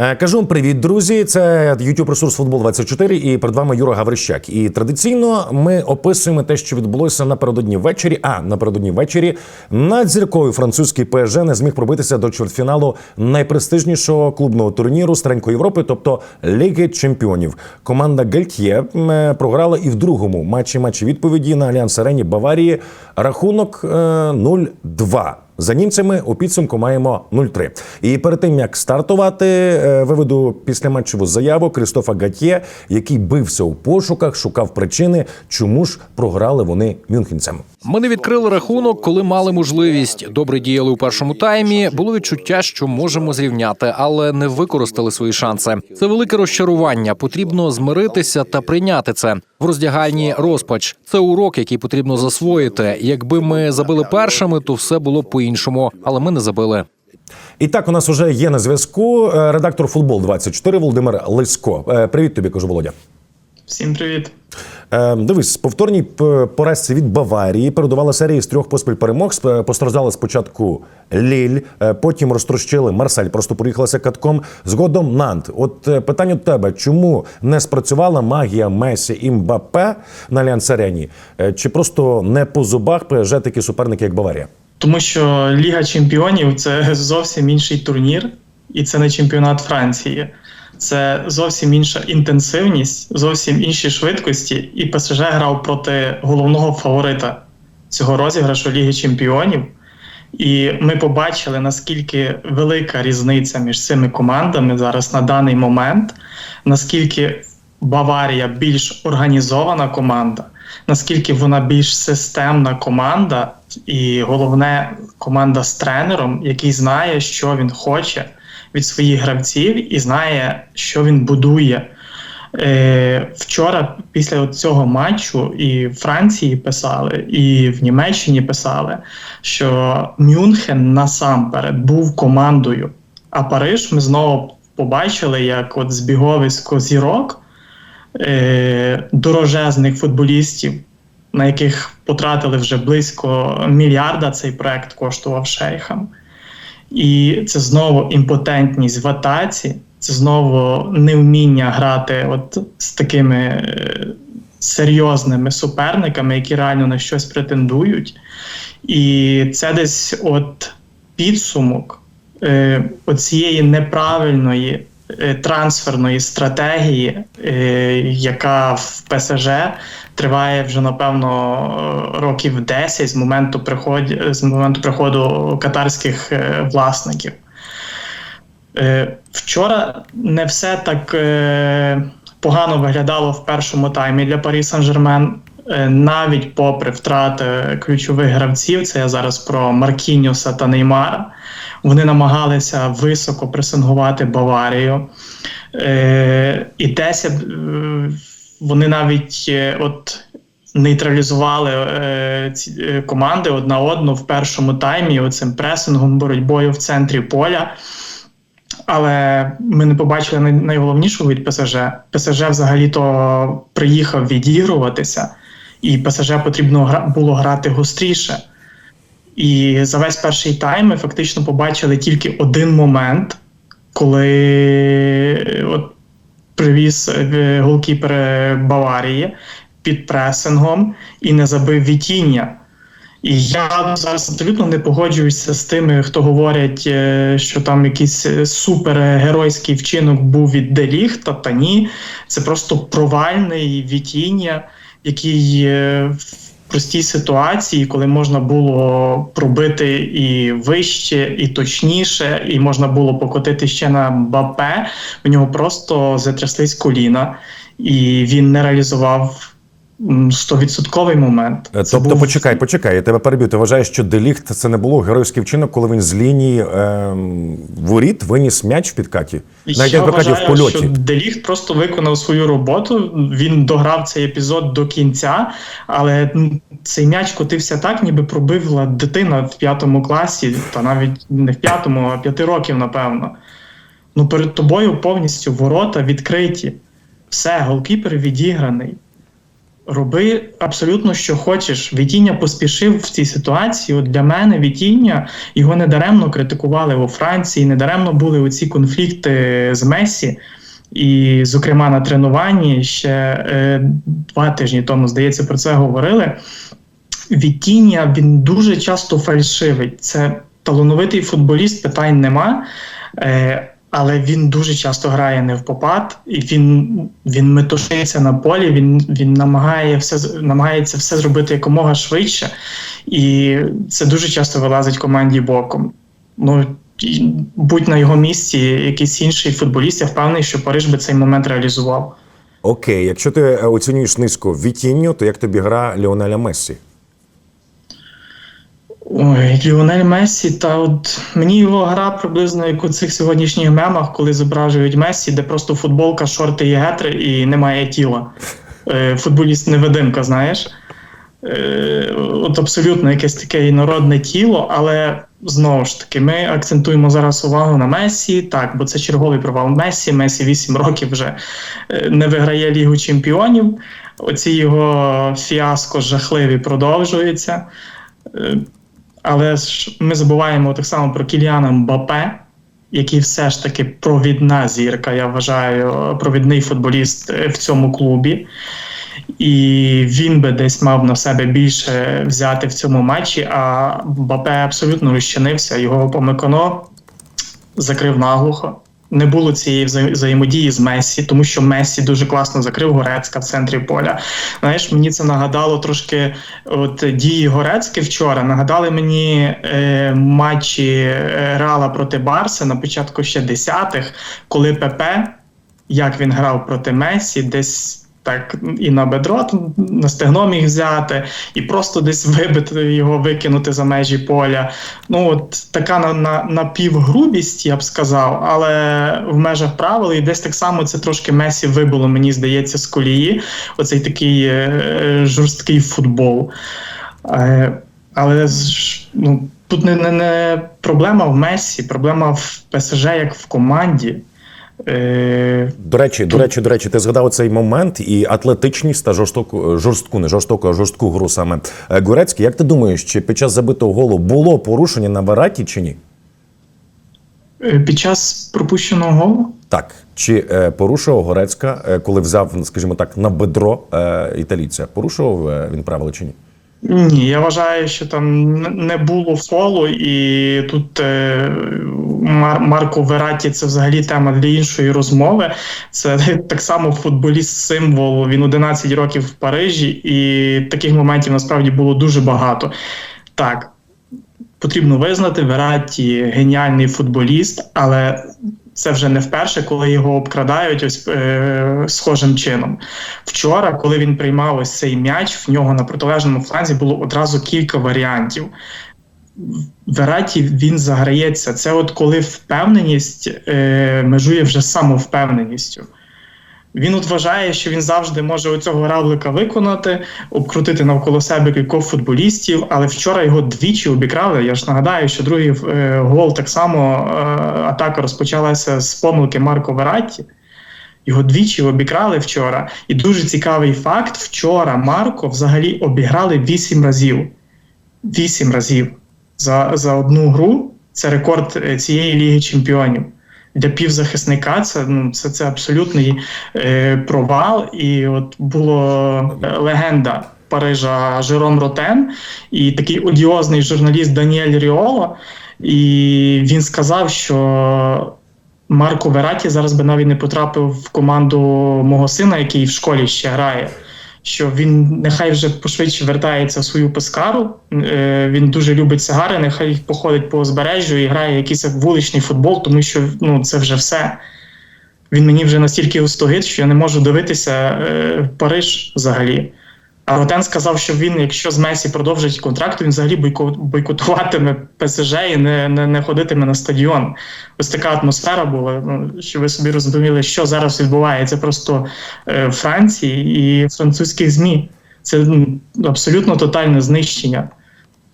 Е, Кажу вам привіт, друзі. Це youtube ресурс футбол 24 і перед вами Юра Гаврищак. І традиційно ми описуємо те, що відбулося напередодні ввечері. А напередодні ввечері надзірковий французький ПСЖ не зміг пробитися до чвертьфіналу найпрестижнішого клубного турніру Старенької Європи, тобто Ліги Чемпіонів. Команда Гельт'є е, програла і в другому матчі матчі відповіді на Альянс Арені Баварії. Рахунок е, 0-2. За німцями у підсумку маємо 0-3. І перед тим як стартувати, е, виведу після матчеву заяву Крістофа Гатьє, який бився у пошуках, шукав причини, чому ж програли вони мюнхенцям. Ми не відкрили рахунок, коли мали можливість. Добре діяли у першому таймі. Було відчуття, що можемо зрівняти, але не використали свої шанси. Це велике розчарування. Потрібно змиритися та прийняти це. В роздягальні розпач. Це урок, який потрібно засвоїти. Якби ми забили першими, то все було б по-іншому, але ми не забили. І так, у нас вже є на зв'язку е, редактор футбол 24 Володимир Лисько. Е, Привіт тобі, кажу Володя. Всім привіт. Е, Дивись, повторній поразці від Баварії передувала серія з трьох поспіль перемог. Постраждали спочатку Ліль, потім розтрощили Марсель, просто проїхалася катком. Згодом Нант. От питання до тебе: чому не спрацювала магія Месі і Мбаппе на Альянс Арені? Чи просто не по зубах ПСЖ такі суперники, як Баварія? Тому що Ліга Чемпіонів це зовсім інший турнір, і це не чемпіонат Франції. Це зовсім інша інтенсивність, зовсім інші швидкості. І ПСЖ грав проти головного фаворита цього розіграшу Ліги Чемпіонів. І ми побачили, наскільки велика різниця між цими командами зараз на даний момент, наскільки Баварія більш організована команда, наскільки вона більш системна команда, і головне команда з тренером, який знає, що він хоче від своїх гравців, і знає, що він будує. Е, вчора, після цього матчу, і в Франції писали, і в Німеччині писали, що Мюнхен насамперед був командою. А Париж ми знову побачили, як от збіговисько зірок е, дорожезних футболістів, на яких потратили вже близько мільярда цей проект коштував шейхам. І це знову імпотентність в атаці, це знову невміння грати от з такими е, серйозними суперниками, які реально на щось претендують. І це десь от підсумок е, оцієї неправильної трансферної стратегії, е, яка в ПСЖ триває вже напевно років 10 з моменту приходу, з моменту приходу катарських е, власників. Е, Вчора не все так е, погано виглядало в першому таймі для Парі Сан-Жермен. Е, Навіть попри втрати ключових гравців, це я зараз про Маркіньоса та Неймара. Вони намагалися високо пресингувати Баварію. Е, і десь е, вони навіть от нейтралізували ці команди одна одну в першому таймі оцим пресингом, боротьбою в центрі поля. Але ми не побачили най- найголовнішу від ПСЖ. ПСЖ взагалі-то приїхав відігруватися, і ПСЖ потрібно було грати гостріше. І за весь перший тайм ми фактично побачили тільки один момент, коли е, от привіз е, голкіпер е, Баварії під пресингом і не забив Вітіння. І я зараз абсолютно не погоджуюся з тими, хто говорять, що там якийсь супергеройський вчинок був від Деліхта. Та ні, це просто провальний Вітіння, який в простій ситуації, коли можна було пробити і вище, і точніше, і можна було покотити ще на Бапе, в нього просто затряслись коліна, і він не реалізував стовідсотковий момент. Це Тобто, був- почекай, почекай, я тебе переб'ю. Ти вважаєш, що Деліхт це не було геройський вчинок, коли він з лінії е, воріт виніс м'яч в підкаті? Навіть Я як в вважаю, польоті. що Деліхт просто виконав свою роботу. Він дограв цей епізод до кінця, але цей м'яч котився так, ніби пробила дитина в п'ятому класі, та навіть не в п'ятому, а п'яти років, напевно. Ну, перед тобою повністю ворота відкриті. Все, голкіпер відіграний. Роби абсолютно що хочеш. Вітіння поспішив в цій ситуації. От для мене Вітіння його недаремно критикували у Франції, недаремно були оці конфлікти з Месі. І, зокрема, на тренуванні ще е, два тижні тому, здається, про це говорили. Вітіння він дуже часто фальшивий. Це талановитий футболіст, питань нема. Е, але він дуже часто грає не в попад, і він, він метушиться на полі, він, він намагає все, намагається все зробити якомога швидше, і це дуже часто вилазить команді боком. Ну, будь на його місці якийсь інший футболіст, я впевнений, що Париж би цей момент реалізував. Окей, якщо ти е, оцінюєш низько Вітінню, то як тобі гра Ліонеля Мессі? Ой, Ліонель Мессі, та от мені його гра приблизно як у цих сьогоднішніх мемах, коли зображують Мессі, де просто футболка, шорти і гетри, і немає тіла. Е, футболіст невидимка, знаєш. Е, от абсолютно якесь таке інородне тіло, але знову ж таки, ми акцентуємо зараз увагу на Месі. Так, бо це черговий провал Месі. Месі 8 років вже е, не виграє Лігу Чемпіонів. Оці його фіаско жахливі продовжуються. Але ж ми забуваємо так само про Кіліана Мбапе, який все ж таки провідна зірка, я вважаю, провідний футболіст е, в цьому клубі. І він би десь мав на себе більше взяти в цьому матчі, а Мбапе абсолютно розчинився. Його помикано закрив наглухо. Не було цієї вза- взаємодії з Месі, тому що Месі дуже класно закрив Горецька в центрі поля. Знаєш, мені це нагадало трошки от дії Горецьки вчора. Нагадали мені е, матчі е, Реала проти Барса на початку ще десятих, коли ПП, як він грав проти Месі, десь. Так, і на бедро на стегно міг взяти, і просто десь вибити його, викинути за межі поля. Ну, от така на, на, напівгрубість, я б сказав, але в межах правил, і десь так само це трошки Месі вибило, мені здається, з колії. Оцей такий е, жорсткий футбол. Е, але ну, тут не, не, не проблема в Месі, проблема в ПСЖ як в команді. Е, До речі, до речі, до речі, ти згадав цей момент і атлетичність та жорстоку, жорстку, не жорстоку, а жорстку гру саме Е, Гурецький. Як ти думаєш, чи під час забитого голу було порушення на Бараті чи ні? е, під час пропущеного голу Так, чи е, порушував Горецька, е, коли взяв, скажімо так, на бедро е, італійця? Порушував е, він правила чи ні? Ні, я вважаю, що там не було фолу, і тут е, Мар- Марко Вераті це взагалі тема для іншої розмови. Це так само футболіст символ. Він 11 років в Парижі, і таких моментів насправді було дуже багато. Так, потрібно визнати, Вераті геніальний футболіст, але це вже не вперше, коли його обкрадають ось е, схожим чином. Вчора, коли він приймав ось цей м'яч, в нього на протилежному фланзі було одразу кілька варіантів. Вераті він заграється. Це от коли впевненість е, межує вже самовпевненістю. Він от вважає, що він завжди може оцього равлика виконати, обкрутити навколо себе кількох футболістів, але вчора його двічі обікрали. Я ж нагадаю, що другий е, гол так само е, атака розпочалася з помилки Марко Вератті. Його двічі обікрали вчора. І дуже цікавий факт: вчора Марко взагалі обіграли вісім разів. Вісім разів за, за одну гру. Це рекорд е, цієї Ліги Чемпіонів. Для півзахисника це, ну, це, це абсолютний е, провал. І от було е, легенда Парижа Жером Ротен і такий одіозний журналіст Даніель Ріоло. І він сказав, що Марко Вераті зараз би навіть не потрапив в команду мого сина, який в школі ще грає. Що він нехай вже пошвидше вертається в свою пескару. Е, він дуже любить сигари, нехай походить по узбережжю і грає якийсь вуличний футбол, тому що ну, це вже все. Він мені вже настільки устогид, що я не можу дивитися е, Париж взагалі. Ротен сказав, що він, якщо з Месі продовжить контракт, він взагалі бойко- бойкотуватиме ПСЖ і не, не, не ходитиме на стадіон. Ось така атмосфера була. Ну, що ви собі розуміли, що зараз відбувається просто е, в Франції і французьких ЗМІ. Це ну, абсолютно тотальне знищення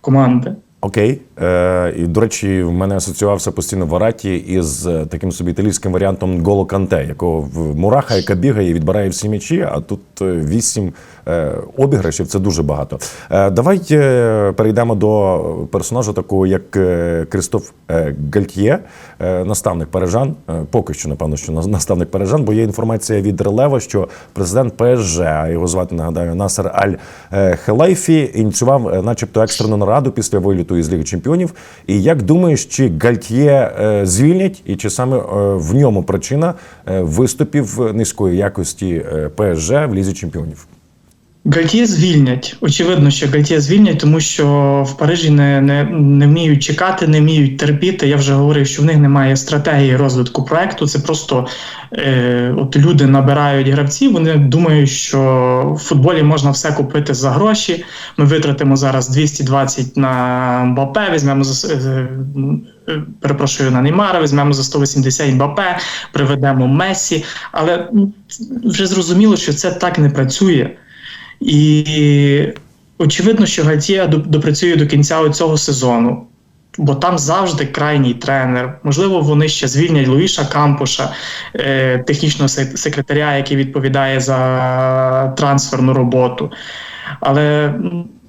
команди. Окей. Е, і, до речі, в мене асоціювався постійно Вараті із е, таким собі італійським варіантом Голо Канте, якого в мураха, яка бігає відбирає всі м'ячі, а тут е, вісім обіграшів це дуже багато. Е, давай е, перейдемо до персонажа такого, як е, Кристоф е, Гальтьє, е, наставник парижан. Е, поки що, напевно, що на- наставник парижан, бо є інформація від Релева, що президент ПСЖ, а його звати нагадаю Насер Аль е, Хелайфі, ініціював, е, начебто, екстрену нараду після виліту із Ліги Чемпіонів. І як думаєш, чи Гальтьє е, звільнять, і чи саме е, в ньому причина е, виступів низької якості е, ПСЖ в Лізі Чемпіонів? Гальтє звільнять. Очевидно, що Гальтє звільнять, тому що в Парижі не, не, не вміють чекати, не вміють терпіти. Я вже говорив, що в них немає стратегії розвитку проекту. Це просто е, от люди набирають гравців. Вони думають, що в футболі можна все купити за гроші. Ми витратимо зараз 220 на Мбапе, візьмемо за е, е, перепрошую на Неймара, візьмемо за 180 Мбапе, приведемо Месі. Але ну, вже зрозуміло, що це так не працює. І очевидно, що Гатія допрацює до кінця цього сезону, бо там завжди крайній тренер. Можливо, вони ще звільнять Луїша Кампуша, е, технічного секретаря, який відповідає за трансферну роботу. Але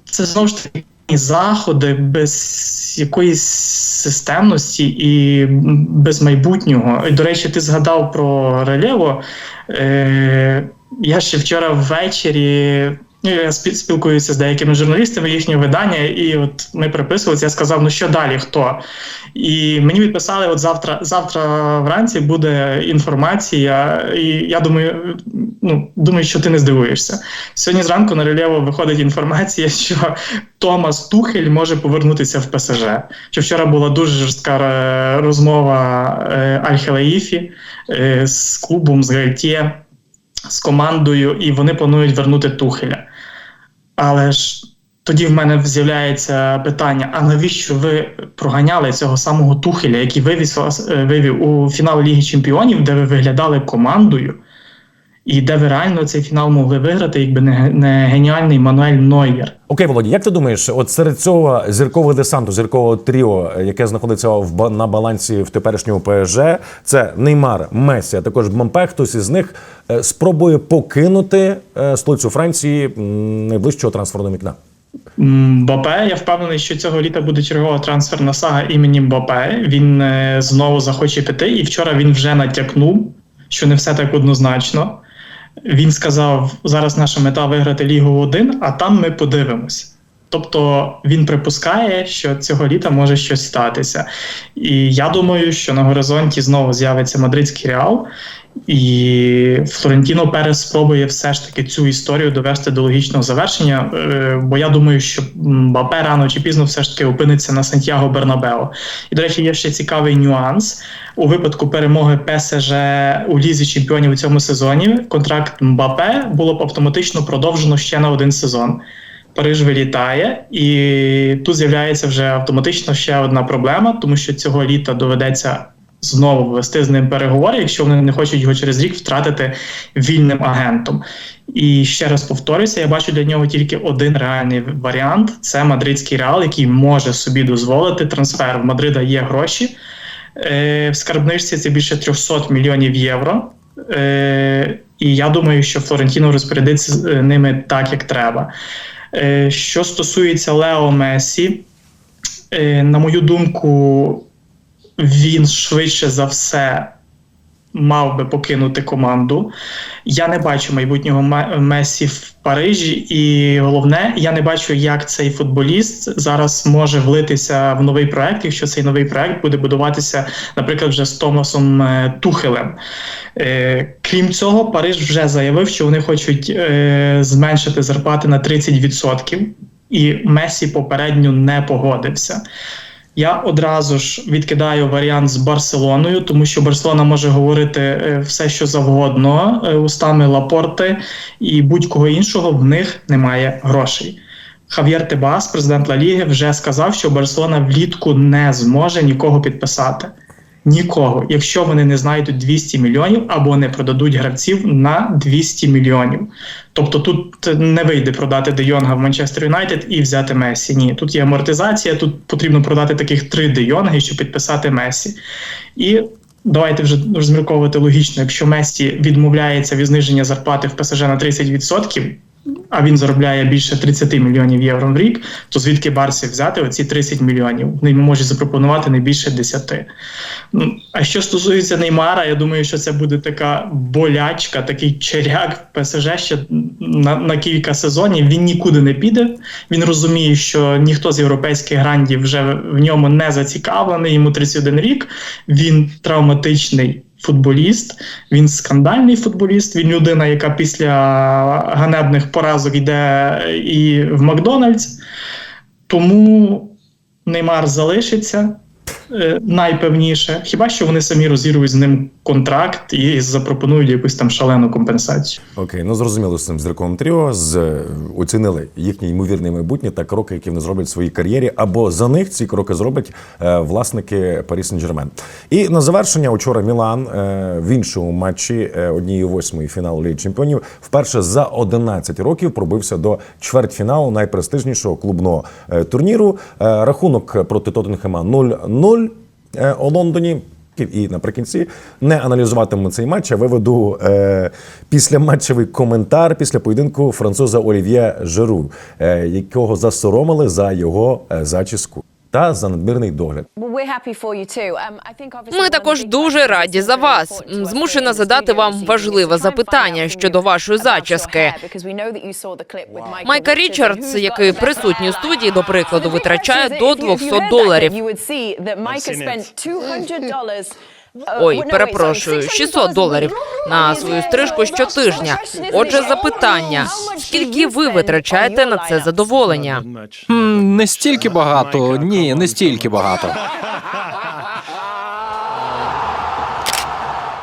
це знову ж таки заходи без якоїсь системності і без майбутнього. До речі, ти згадав про Релєво. Е, я ще вчора ввечері. ну, Я спілкуюся з деякими журналістами їхнього видання, і от ми переписувалися. Я сказав, ну що далі, хто? І мені відписали: от завтра, завтра вранці буде інформація, і я думаю, ну думаю, що ти не здивуєшся. Сьогодні зранку на Рельєво виходить інформація, що Томас Тухель може повернутися в ПСЖ. Що вчора була дуже жорстка е, розмова е, Аль-Хелаїфі е, з клубом, з Гальтє, з командою, і вони планують вернути Тухеля. Але ж тоді в мене з'являється питання: а навіщо ви проганяли цього самого Тухеля, який вивіз вас, е, вивів у фінал Ліги Чемпіонів, де ви виглядали командою, і де ви реально цей фінал могли виграти, якби не, не геніальний Мануель Нойєр. Окей, Володя, як ти думаєш, от серед цього зіркового десанту, зіркового тріо, яке знаходиться в на балансі в теперішньому ПСЖ, це Неймар, Месі, а також Мбаппе, хтось із них е, спробує покинути е, столицю Франції найближчого трансферного вікна? Мбапе, я впевнений, що цього літа буде чергова трансферна сага імені Мбапе. Він е, знову захоче піти, і вчора він вже натякнув, що не все так однозначно. Він сказав: зараз наша мета виграти Лігу 1, а там ми подивимось. Тобто він припускає, що цього літа може щось статися. І я думаю, що на горизонті знову з'явиться мадридський реал, і Флорентіно Перес спробує все ж таки цю історію довести до логічного завершення. е, Бо я думаю, що Мбапе рано чи пізно все ж таки опиниться на Сантьяго Бернабео. І, до речі, є ще цікавий нюанс. У випадку перемоги ПСЖ у лізі чемпіонів у цьому сезоні контракт Мбапе було б автоматично продовжено ще на один сезон. Париж вилітає, і тут з'являється вже автоматично ще одна проблема, тому що цього літа доведеться знову вести з ним переговори, якщо вони не хочуть його через рік втратити вільним агентом. І ще раз повторюся, я бачу для нього тільки один реальний варіант: це мадридський реал, який може собі дозволити трансфер. В Мадрида є гроші. Е, в скарбничці це більше 300 мільйонів євро. Е, і я думаю, що Флорентіно розпорядиться е, ними так, як треба. Е, що стосується Лео Месі, е, на мою думку, він швидше за все мав би покинути команду. Я не бачу майбутнього Месі в Парижі, і головне, я не бачу, як цей футболіст зараз може влитися в новий проект, якщо цей новий проект буде будуватися, наприклад, вже з Томасом е, Тухелем. Е, Крім цього, Париж вже заявив, що вони хочуть е, зменшити зарплати на 30%, і Месі попередньо не погодився. Я одразу ж відкидаю варіант з Барселоною, тому що Барселона може говорити е, все, що завгодно е, устами Лапорти і будь-кого іншого в них немає грошей. Хав'єр Тебас, президент Ла Ліги, вже сказав, що Барселона влітку не зможе нікого підписати. Нікого, якщо вони не знайдуть 200 мільйонів або не продадуть гравців на 200 мільйонів. Тобто тут не вийде продати Де Йонга в Манчестер Юнайтед і взяти Месі. Ні, тут є амортизація, тут потрібно продати таких три Де Йонги, щоб підписати Месі. І давайте вже розмірковувати логічно, якщо Месі відмовляється від зниження зарплати в ПСЖ на 30%, а він заробляє більше 30 мільйонів євро в рік, то звідки Барсі взяти оці 30 мільйонів? Вони можуть запропонувати не більше 10. Ну, а що стосується Неймара, я думаю, що це буде така болячка, такий черяк в ПСЖ ще на, на кілька сезонів. Він нікуди не піде. Він розуміє, що ніхто з європейських грандів вже в ньому не зацікавлений. Йому 31 рік. Він травматичний футболіст, він скандальний футболіст. Він людина, яка після ганебних поразок йде і в Макдональдс. Тому Неймар залишиться найпевніше. Хіба що вони самі розірвуть з ним контракт і запропонують якусь там шалену компенсацію. Окей, ну зрозуміло з цим зірковим тріо. З е, оцінили їхнє ймовірне майбутнє та кроки, які вони зроблять в своїй кар'єрі, або за них ці кроки зроблять е, власники Парі Сен-Жермен. І на завершення учора Мілан е, в іншому матчі е, однієї восьмої фіналу Ліги Чемпіонів вперше за 11 років пробився до чвертьфіналу найпрестижнішого клубного е, турніру. Е, рахунок проти Тоттенхема 0-0 е, у Лондоні. І наприкінці не аналізуватиму цей матч, а виведу е, післяматчевий коментар після поєдинку француза Олів'є Жеру, е, якого засоромили за його е, зачіску та за надмірний догляд. Ми також дуже раді за вас. Змушена задати вам важливе запитання щодо вашої зачіски. Майка Річардс, який присутній у студії, до прикладу, витрачає до 200 доларів. Ой, перепрошую, 600 доларів на свою стрижку щотижня. Отже, запитання: скільки ви витрачаєте на це задоволення? М, Не стільки багато, ні, не стільки багато.